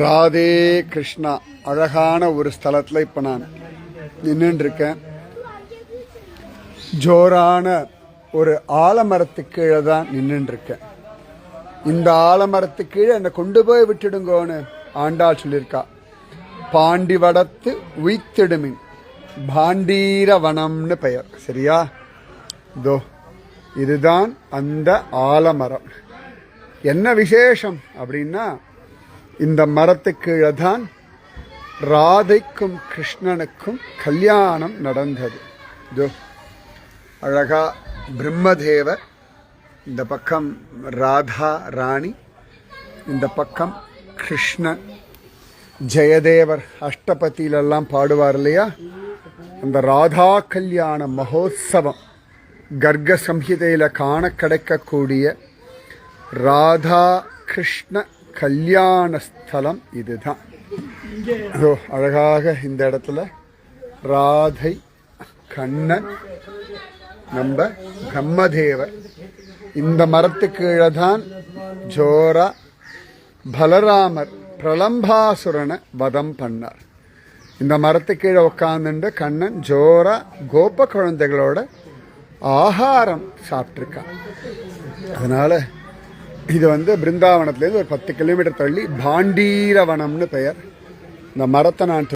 ராதே கிருஷ்ணா. அழகான ஒரு ஸ்தலத்தில் இப்போ நான் நின்றுருக்கேன் இருக்கேன் ஜோரான ஒரு ஆலமரத்துக்கு கீழே தான் நின்றுருக்கேன் இருக்கேன் இந்த ஆலமரத்துக்கு கீழே என்னை கொண்டு போய் விட்டுடுங்கோன்னு ஆண்டாள் சொல்லியிருக்கா. பாண்டி வடத்து உய்த்திடுமின். பாண்டீர வனம்னு பெயர். சரியா? இதோ இதுதான் அந்த ஆலமரம். என்ன விசேஷம் அப்படின்னா இந்த மரத்துக்கு கீழே தான் ராதைக்கும் கிருஷ்ணனுக்கும் கல்யாணம் நடந்தது. இதோ அழகா பிரம்மதேவர் இந்த பக்கம் ராதா ராணி இந்த பக்கம் கிருஷ்ணன் ஜெயதேவர் அஷ்டபதியிலெல்லாம் பாடுவார் இல்லையா? அந்த ராதா கல்யாண மகோத்சவம் கர்க்க சம்ஹிதையில் காண கிடைக்கக்கூடிய ராதா கிருஷ்ண கல்யாண ஸ்தலம் இதுதான். இதோ அழகாக இந்த இடத்துல ராதை கண்ணன் நம்ம பிரம்மதேவர். இந்த மரத்து கீழே தான் ஜோரா பலராமர் பிரலம்பாசுரனை வதம் பண்ணார். இந்த மரத்து கீழே உட்காந்துட்டு கண்ணன் ஜோரா கோப குழந்தைகளோட ஆகாரம் சாப்பிட்ருக்கான் அதனால இது வந்து பிருந்தாவனத்துலேருந்து ஒரு பத்து கிலோமீட்டர் தள்ளி பாண்டீரவனம்னு பெயர். இந்த மரத்தை நான்